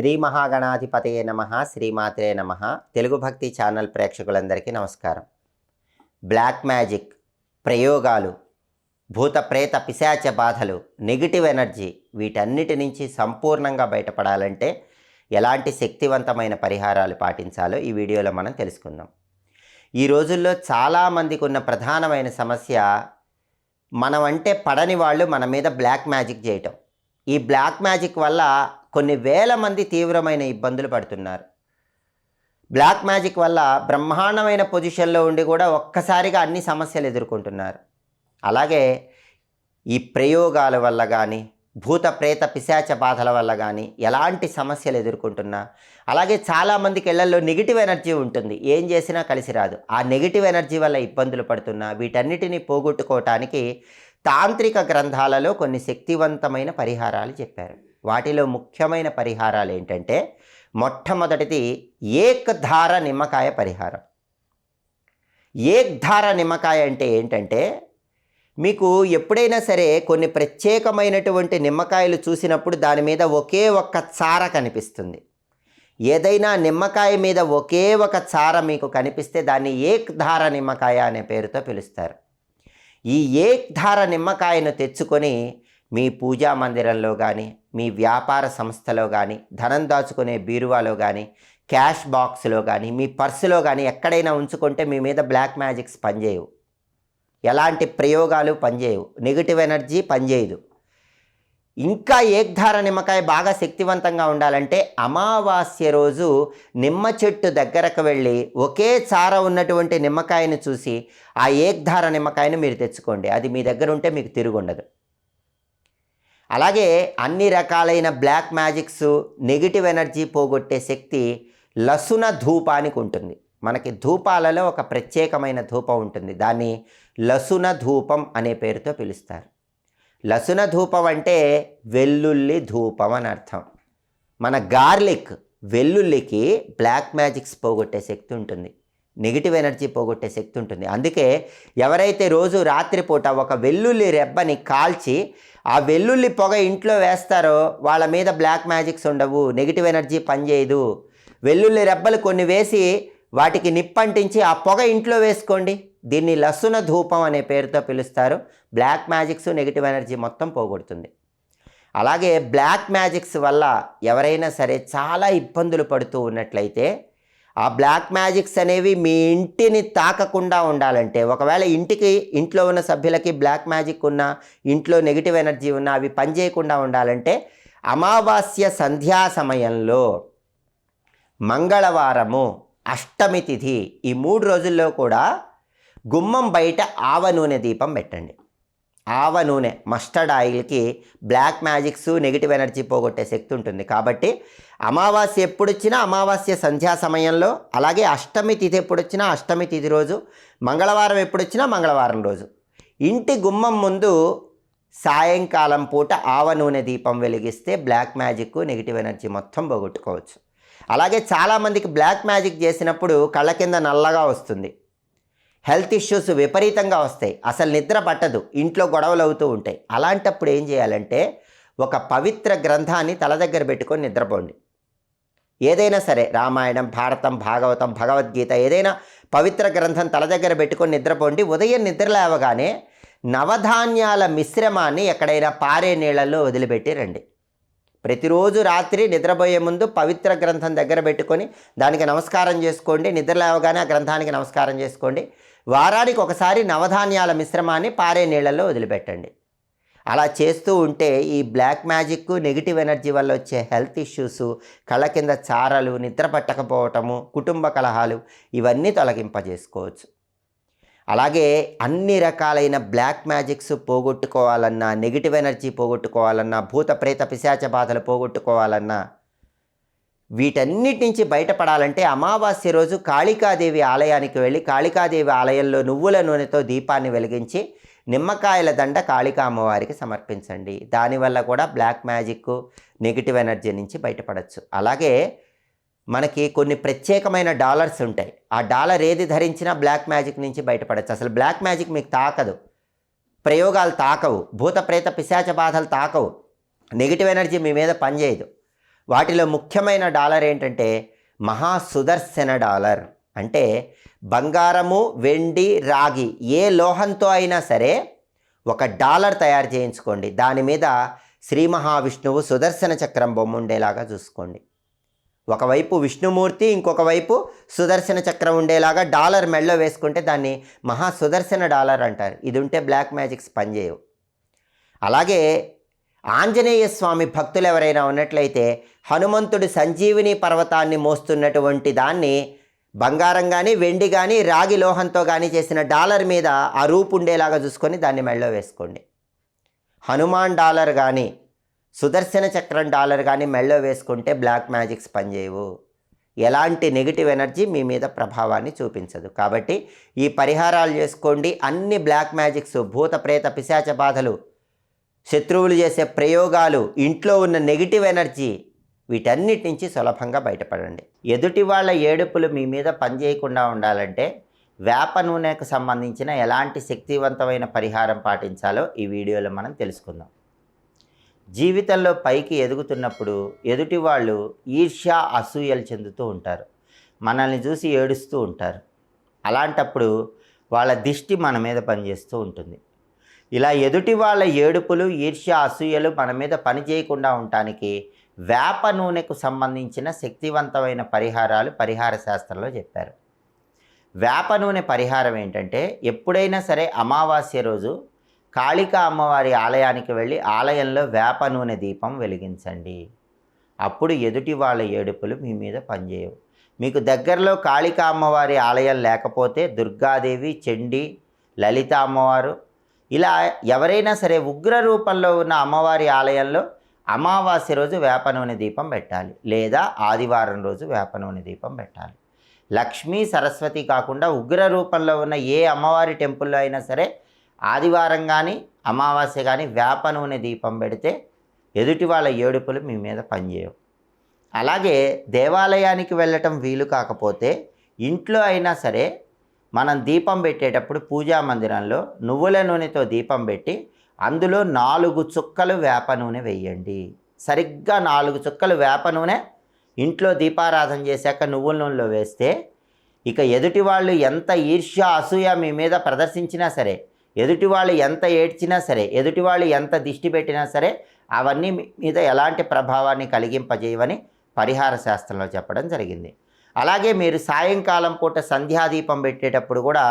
శ్రీ మహాగణాధిపతయే నమ శ్రీమాత్రే నమ. తెలుగు భక్తి ఛానల్ ప్రేక్షకులందరికీ నమస్కారం. బ్లాక్ మ్యాజిక్ ప్రయోగాలు భూత ప్రేత పిశాచ బాధలు నెగిటివ్ ఎనర్జీ వీటన్నిటి నుంచి సంపూర్ణంగా బయటపడాలంటే ఎలాంటి శక్తివంతమైన పరిహారాలు పాటించాలో ఈ వీడియోలో మనం తెలుసుకుందాం. ఈ రోజుల్లో చాలామందికి ఉన్న ప్రధానమైన సమస్య మనం అంటే పడని వాళ్ళు మన మీద బ్లాక్ మ్యాజిక్ చేయటం. ఈ బ్లాక్ మ్యాజిక్ వల్ల కొన్ని వేల మంది తీవ్రమైన ఇబ్బందులు పడుతున్నారు. బ్లాక్ మ్యాజిక్ వల్ల బ్రహ్మాండమైన పొజిషన్లో ఉండి కూడా ఒక్కసారిగా అన్ని సమస్యలు ఎదుర్కొంటున్నారు. అలాగే ఈ ప్రయోగాల వల్ల కానీ భూత ప్రేత పిశాచ బాధల వల్ల కానీ ఎలాంటి సమస్యలు ఎదుర్కొంటున్నా అలాగే చాలామందికి ఇళ్ళలో నెగిటివ్ ఎనర్జీ ఉంటుంది. ఏం చేసినా కలిసి రాదు. ఆ నెగిటివ్ ఎనర్జీ వల్ల ఇబ్బందులు పడుతున్నా వీటన్నిటిని పోగొట్టుకోవటానికి తాంత్రిక గ్రంథాలలో కొన్ని శక్తివంతమైన పరిహారాలు చెప్పారు. వాటిలో ముఖ్యమైన పరిహారాలు ఏంటంటే మొట్టమొదటిది ఏక్ధార నిమ్మకాయ పరిహారం. ఏక్ధార నిమ్మకాయ అంటే ఏంటంటే మీకు ఎప్పుడైనా సరే కొన్ని ప్రత్యేకమైనటువంటి నిమ్మకాయలు చూసినప్పుడు దాని మీద ఒకే ఒక్క చార కనిపిస్తుంది. ఏదైనా నిమ్మకాయ మీద ఒకే ఒక చార మీకు కనిపిస్తే దాన్ని ఏక్ధార నిమ్మకాయ అనే పేరుతో పిలుస్తారు. ఈ ఏక్ధార నిమ్మకాయను తెచ్చుకొని మీ పూజా మందిరంలో కానీ మీ వ్యాపార సంస్థలో కానీ ధనం దాచుకునే బీరువాలో కానీ క్యాష్ బాక్స్లో కానీ మీ పర్సులో కానీ ఎక్కడైనా ఉంచుకుంటే మీ మీద బ్లాక్ మ్యాజిక్స్ పనిచేయవు. ఎలాంటి ప్రయోగాలు పనిచేయవు. నెగిటివ్ ఎనర్జీ పనిచేయదు. ఇంకా ఏక్ధార నిమ్మకాయ బాగా శక్తివంతంగా ఉండాలంటే అమావాస్య రోజు నిమ్మ చెట్టు దగ్గరకు వెళ్ళి ఒకే చార ఉన్నటువంటి నిమ్మకాయను చూసి ఆ ఏక్ధార నిమ్మకాయను మీరు తెచ్చుకోండి. అది మీ దగ్గర ఉంటే మీకు తిరుగుండదు. అలాగే అన్ని రకాలైన బ్లాక్ మ్యాజిక్స్ నెగిటివ్ ఎనర్జీ పోగొట్టే శక్తి లసున ధూపానికి ఉంటుంది. మనకి ధూపాలలో ఒక ప్రత్యేకమైన ధూపం ఉంటుంది. దాన్ని లసున ధూపం అనే పేరుతో పిలుస్తారు. లసున ధూపం అంటే వెల్లుల్లి ధూపం అని అర్థం. మన గార్లిక్ వెల్లుల్లికి బ్లాక్ మ్యాజిక్స్ పోగొట్టే శక్తి ఉంటుంది. నెగిటివ్ ఎనర్జీ పోగొట్టే శక్తి ఉంటుంది. అందుకే ఎవరైతే రోజు రాత్రిపూట ఒక వెల్లుల్లి రెబ్బని కాల్చి ఆ వెల్లుల్లి పొగ ఇంట్లో వేస్తారో వాళ్ళ మీద బ్లాక్ మ్యాజిక్స్ ఉండవు నెగిటివ్ ఎనర్జీ పనిచేయదు. వెల్లుల్లి రెబ్బలు కొన్ని వేసి వాటికి నిప్పంటించి ఆ పొగ ఇంట్లో వేసుకోండి. దీన్ని లసున ధూపం అనే పేరుతో పిలుస్తారు. బ్లాక్ మ్యాజిక్స్ నెగిటివ్ ఎనర్జీ మొత్తం పోగొడుతుంది. అలాగే బ్లాక్ మ్యాజిక్స్ వల్ల ఎవరైనా సరే చాలా ఇబ్బందులు పడుతూ ఉన్నట్లయితే ఆ బ్లాక్ మ్యాజిక్స్ అనేవి మీ ఇంటిని తాకకుండా ఉండాలంటే ఒకవేళ ఇంటికి ఇంట్లో ఉన్న సభ్యులకి బ్లాక్ మ్యాజిక్ ఉన్న ఇంట్లో నెగిటివ్ ఎనర్జీ ఉన్న అవి పనిచేయకుండా ఉండాలంటే అమావాస్య సంధ్యా సమయంలో మంగళవారము అష్టమి తిథి ఈ మూడు రోజుల్లో కూడా గుమ్మం బయట ఆవ నూనె దీపం పెట్టండి. ఆవ నూనె మస్టర్డ్ ఆయిల్కి బ్లాక్ మ్యాజిక్స్ నెగిటివ్ ఎనర్జీ పోగొట్టే శక్తి ఉంటుంది. కాబట్టి అమావాస్య ఎప్పుడొచ్చినా అమావాస్య సంధ్యా సమయంలో అలాగే అష్టమి తిథి ఎప్పుడొచ్చినా అష్టమి తిథి రోజు మంగళవారం ఎప్పుడు వచ్చినా మంగళవారం రోజు. ఇంటి గుమ్మం ముందు సాయంకాలం పూట ఆవ నూనె దీపం వెలిగిస్తే బ్లాక్ మ్యాజిక్ నెగిటివ్ ఎనర్జీ మొత్తం పోగొట్టుకోవచ్చు. అలాగే చాలామందికి బ్లాక్ మ్యాజిక్ చేసినప్పుడు కళ్ళ కింద నల్లగా వస్తుంది. హెల్త్ ఇష్యూస్ విపరీతంగా వస్తాయి. అసలు నిద్ర పట్టదు. ఇంట్లో గొడవలు అవుతూ ఉంటాయి. అలాంటప్పుడు ఏం చేయాలంటే ఒక పవిత్ర గ్రంథాన్ని తల దగ్గర పెట్టుకొని నిద్రపోండి. ఏదైనా సరే రామాయణం భారతం భాగవతం భగవద్గీత ఏదైనా పవిత్ర గ్రంథం తల దగ్గర పెట్టుకొని నిద్రపోండి. ఉదయం నిద్ర లేవగానే నవధాన్యాల మిశ్రమాన్ని ఎక్కడైనా పారే నీళ్ళల్లో వదిలిపెట్టి రండి. ప్రతిరోజు రాత్రి నిద్రపోయే ముందు పవిత్ర గ్రంథం దగ్గర పెట్టుకొని దానికి నమస్కారం చేసుకోండి. నిద్ర లేవగానే ఆ గ్రంథానికి నమస్కారం చేసుకోండి. వారానికి ఒకసారి నవధాన్యాల మిశ్రమాన్ని పారే నీళ్ళల్లో వదిలిపెట్టండి. అలా చేస్తూ ఉంటే ఈ బ్లాక్ మ్యాజిక్ నెగిటివ్ ఎనర్జీ వల్ల వచ్చే హెల్త్ ఇష్యూస్ కళ్ళ కింద చారలు నిద్ర పట్టకపోవటము కుటుంబ కలహాలు ఇవన్నీ తొలగింపజేసుకోవచ్చు. అలాగే అన్ని రకాలైన బ్లాక్ మ్యాజిక్స్ పోగొట్టుకోవాలన్నా నెగిటివ్ ఎనర్జీ పోగొట్టుకోవాలన్నా భూత ప్రేత పిశాచ బాధలు పోగొట్టుకోవాలన్నా వీటన్నిటి నుంచి బయటపడాలంటే అమావాస్య రోజు కాళికాదేవి ఆలయానికి వెళ్ళి కాళికాదేవి ఆలయంలో నువ్వుల నూనెతో దీపాన్ని వెలిగించి నిమ్మకాయల దండ కాళికా అమ్మవారికి సమర్పించండి. దానివల్ల కూడా బ్లాక్ మ్యాజిక్ నెగిటివ్ ఎనర్జీ నుంచి బయటపడవచ్చు అలాగే మనకి కొన్ని ప్రత్యేకమైన డాలర్స్ ఉంటాయి. ఆ డాలర్ ఏది ధరించినా బ్లాక్ మ్యాజిక్ నుంచి బయటపడచ్చు. అసలు బ్లాక్ మ్యాజిక్ మీకు తాకదు. ప్రయోగాలు తాకవు. భూత ప్రేత పిశాచ బాధలు తాకవు. నెగిటివ్ ఎనర్జీ మీ మీద పనిచేయదు. వాటిలో ముఖ్యమైన డాలర్ ఏంటంటే మహా సుదర్శన డాలర్. అంటే బంగారము వెండి రాగి ఏ లోహంతో అయినా సరే ఒక డాలర్ తయారు చేయించుకోండి. దాని మీద శ్రీ మహావిష్ణువు సుదర్శన చక్రం బొమ్మ ఉండేలాగా చూసుకోండి. ఒకవైపు విష్ణుమూర్తి ఇంకొక వైపు సుదర్శన చక్రం ఉండేలాగా డాలర్ మెళ్ళో వేసుకుంటే దాన్ని మహా సుదర్శన డాలర్ అంటారు. ఇది ఉంటే బ్లాక్ మ్యాజిక్స్ పనిచేయవు. అలాగే ఆంజనేయ స్వామి భక్తులు ఎవరైనా ఉన్నట్లయితే హనుమంతుడు సంజీవిని పర్వతాన్ని మోస్తున్నటువంటి దాన్ని బంగారం కానీ వెండి కానీ రాగి లోహంతో కానీ చేసిన డాలర్ మీద ఆ రూపు ఉండేలాగా చూసుకొని దాన్ని మెళ్ళో వేసుకోండి. హనుమాన్ డాలర్ కానీ సుదర్శన చక్రం డాలర్ కానీ మెళ్ళో వేసుకుంటే బ్లాక్ మ్యాజిక్స్ పనిచేయవు. ఎలాంటి నెగిటివ్ ఎనర్జీ మీ మీద ప్రభావాన్ని చూపించదు. కాబట్టి ఈ పరిహారాలు చేసుకోండి. అన్ని బ్లాక్ మ్యాజిక్స్ భూత ప్రేత పిశాచ బాధలు శత్రువులు చేసే ప్రయోగాలు ఇంట్లో ఉన్న నెగిటివ్ ఎనర్జీ వీటన్నిటి నుంచి సులభంగా బయటపడండి. ఎదుటి వాళ్ళ ఏడుపులు మీ మీద పనిచేయకుండా ఉండాలంటే వేప నూనెకు సంబంధించిన ఎలాంటి శక్తివంతమైన పరిహారం పాటించాలో ఈ వీడియోలో మనం తెలుసుకుందాం. జీవితంలో పైకి ఎదుగుతున్నప్పుడు ఎదుటి వాళ్ళు ఈర్ష్య అసూయలు చెందుతూ ఉంటారు. మనల్ని చూసి ఏడుస్తూ ఉంటారు. అలాంటప్పుడు వాళ్ళ దిష్టి మన మీద పనిచేస్తూ ఉంటుంది. ఇలా ఎదుటి వాళ్ళ ఏడుపులు ఈర్ష్య అసూయలు మన మీద పని చేయకుండా ఉండటానికి వేప నూనెకు సంబంధించిన శక్తివంతమైన పరిహారాలు పరిహార శాస్త్రంలో చెప్పారు. వేప నూనె పరిహారం ఏంటంటే ఎప్పుడైనా సరే అమావాస్య రోజు కాళికా అమ్మవారి ఆలయానికి వెళ్ళి ఆలయంలో వేప నూనె దీపం వెలిగించండి. అప్పుడు ఎదుటి వాళ్ళ ఏడుపులు మీ మీద పనిచేయవు. మీకు దగ్గరలో కాళికా అమ్మవారి ఆలయం లేకపోతే దుర్గాదేవి చండి లలిత అమ్మవారు ఇలా ఎవరైనా సరే ఉగ్ర రూపంలో ఉన్న అమ్మవారి ఆలయంలో అమావాస్య రోజు వేప నూనె దీపం పెట్టాలి. లేదా ఆదివారం రోజు వేప నూనె దీపం పెట్టాలి. లక్ష్మీ సరస్వతి కాకుండా ఉగ్ర రూపంలో ఉన్న ఏ అమ్మవారి టెంపుల్లో అయినా సరే ఆదివారం కానీ అమావాస్య కానీ వేప నూనె దీపం పెడితే ఎదుటి వాళ్ళ ఏడుపులు మీ మీద పనిచేయవు. అలాగే దేవాలయానికి వెళ్ళటం వీలు కాకపోతే ఇంట్లో అయినా సరే మనం దీపం పెట్టేటప్పుడు పూజా మందిరంలో నువ్వుల నూనెతో దీపం పెట్టి అందులో నాలుగు చుక్కలు వేప నూనె వేయండి. సరిగ్గా నాలుగు చుక్కలు వేప నూనె ఇంట్లో దీపారాధన చేశాక నువ్వుల నూనెలో వేస్తే ఇక ఎదుటి వాళ్ళు ఎంత ఈర్ష్య అసూయ మీ మీద ప్రదర్శించినా సరే ఎదుటి వాళ్ళు ఎంత ఏడ్చినా సరే ఎదుటి వాళ్ళు ఎంత దిష్టి పెట్టినా సరే అవన్నీ మీద ఎలాంటి ప్రభావాన్ని కలిగింపజేయవని పరిహార శాస్త్రంలో చెప్పడం జరిగింది. అలాగే మీరు సాయంకాలం పూట సంధ్యాదీపం పెట్టేటప్పుడు కూడా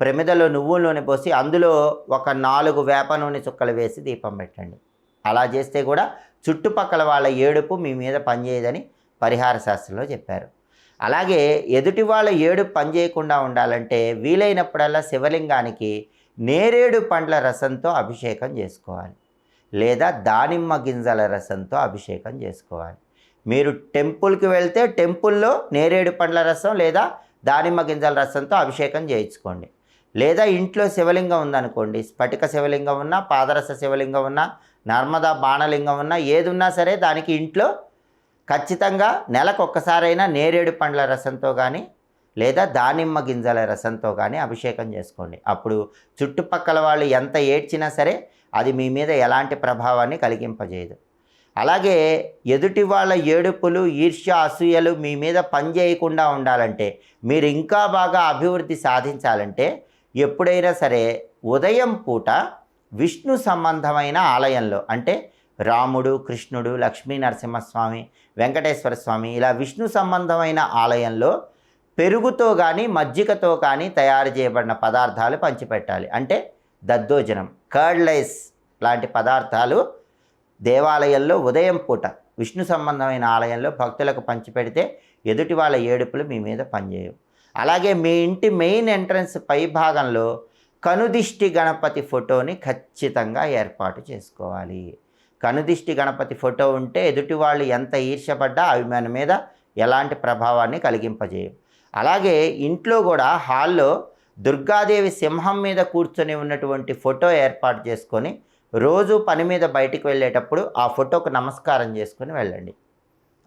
ప్రమిదలో నువ్వుల నూనె పోసి అందులో ఒక నాలుగు వేప నూనె చుక్కలు వేసి దీపం పెట్టండి. అలా చేస్తే కూడా చుట్టుపక్కల వాళ్ళ ఏడుపు మీ మీద పనిచేయదని పరిహార శాస్త్రంలో చెప్పారు. అలాగే ఎదుటి వాళ్ళ ఏడుపు పనిచేయకుండా ఉండాలంటే వీలైనప్పుడల్లా శివలింగానికి నేరేడు పండ్ల రసంతో అభిషేకం చేసుకోవాలి. లేదా దానిమ్మ గింజల రసంతో అభిషేకం చేసుకోవాలి. మీరు టెంపుల్కి వెళ్తే టెంపుల్లో నేరేడు పండ్ల రసం లేదా దానిమ్మ గింజల రసంతో అభిషేకం చేయించుకోండి. లేదా ఇంట్లో శివలింగం ఉందనుకోండి. స్ఫటిక శివలింగం ఉన్నా పాదరస శివలింగం ఉన్నా నర్మదా బాణలింగం ఉన్నా ఏది ఉన్నా సరే దానికి ఇంట్లో ఖచ్చితంగా నెలకు ఒక్కసారైనా నేరేడు పండ్ల రసంతో కానీ లేదా దానిమ్మ గింజల రసంతో కానీ అభిషేకం చేసుకోండి. అప్పుడు చుట్టుపక్కల వాళ్ళు ఎంత ఏడ్చినా సరే అది మీ మీద ఎలాంటి ప్రభావాన్ని కలిగింపజేయదు. అలాగే ఎదుటి వాళ్ళ ఏడుపులు ఈర్ష్య అసూయలు మీ మీద పనిచేయకుండా ఉండాలంటే మీరు ఇంకా బాగా అభివృద్ధి సాధించాలంటే ఎప్పుడైనా సరే ఉదయం పూట విష్ణు సంబంధమైన ఆలయంలో అంటే రాముడు కృష్ణుడు లక్ష్మీ నరసింహస్వామి వెంకటేశ్వర స్వామి ఇలా విష్ణు సంబంధమైన ఆలయంలో పెరుగుతో కానీ మజ్జిగతో కానీ తయారు చేయబడిన పదార్థాలు పంచిపెట్టాలి. అంటే దద్దోజనం కర్డ్లైస్ లాంటి పదార్థాలు దేవాలయంలో ఉదయం పూట విష్ణు సంబంధమైన ఆలయంలో భక్తులకు పంచిపెడితే ఎదుటి వాళ్ళ ఏడుపులు మీ మీద పనిచేయవు. అలాగే మీ ఇంటి మెయిన్ ఎంట్రన్స్ పై భాగంలో కనుదిష్టి గణపతి ఫోటోని ఖచ్చితంగా ఏర్పాటు చేసుకోవాలి. కనుదిష్టి గణపతి ఫోటో ఉంటే ఎదుటి వాళ్ళు ఎంత ఈర్ష్యపడ్డా అవి మన మీద ఎలాంటి ప్రభావాన్ని కలిగింపజేయవు. అలాగే ఇంట్లో కూడా హాల్లో దుర్గాదేవి సింహం మీద కూర్చొని ఉన్నటువంటి ఫోటో ఏర్పాటు చేసుకొని రోజు పని మీద బయటికి వెళ్ళేటప్పుడు ఆ ఫోటోకు నమస్కారం చేసుకుని వెళ్ళండి.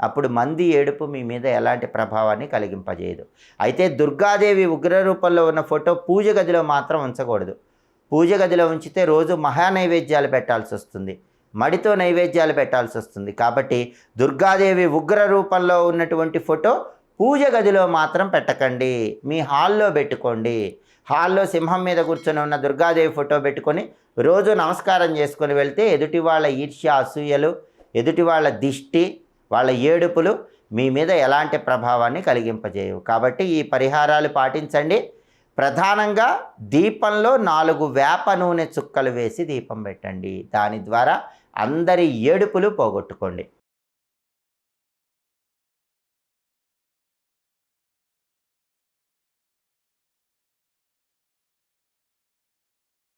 అప్పుడు మంది ఏడుపు మీ మీద ఎలాంటి ప్రభావాన్ని కలిగింపజేయదు. అయితే దుర్గాదేవి ఉగ్ర రూపంలో ఉన్న ఫోటో పూజ గదిలో మాత్రం ఉంచకూడదు. పూజ గదిలో ఉంచితే రోజు మహా నైవేద్యాలు పెట్టాల్సి వస్తుంది. మడితో నైవేద్యాలు పెట్టాల్సి వస్తుంది. కాబట్టి దుర్గాదేవి ఉగ్ర రూపంలో ఉన్నటువంటి ఫోటో పూజ గదిలో మాత్రం పెట్టకండి. మీ హాల్లో పెట్టుకోండి. హాల్లో సింహం మీద కూర్చొని ఉన్న దుర్గాదేవి ఫోటో పెట్టుకొని రోజు నమస్కారం చేసుకొని వెళ్తే ఎదుటి వాళ్ళ ఈర్ష్య అసూయలు ఎదుటి వాళ్ళ దిష్టి వాళ్ళ ఏడుపులు మీ మీద ఎలాంటి ప్రభావాన్ని కలిగింపజేయవు. కాబట్టి ఈ పరిహారాలు పాటించండి. ప్రధానంగా దీపంలో నాలుగు వేప నూనె చుక్కలు వేసి దీపం పెట్టండి. దాని ద్వారా అందరి ఏడుపులు పోగొట్టుకోండి.